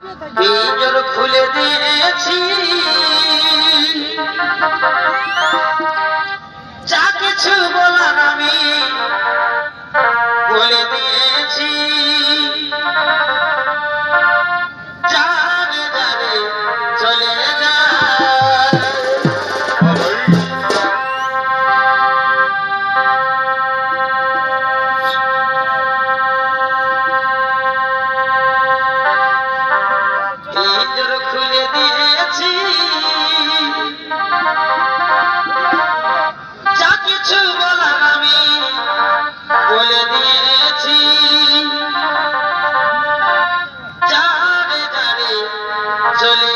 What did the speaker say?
পিঞ্জর খুলে দিয়েছি। যা কিছু বলার আমি বলে দিয়ে করে দিয়েছি যা কিছু বলার আমি বলে দিয়েছি। যারে যারে চলে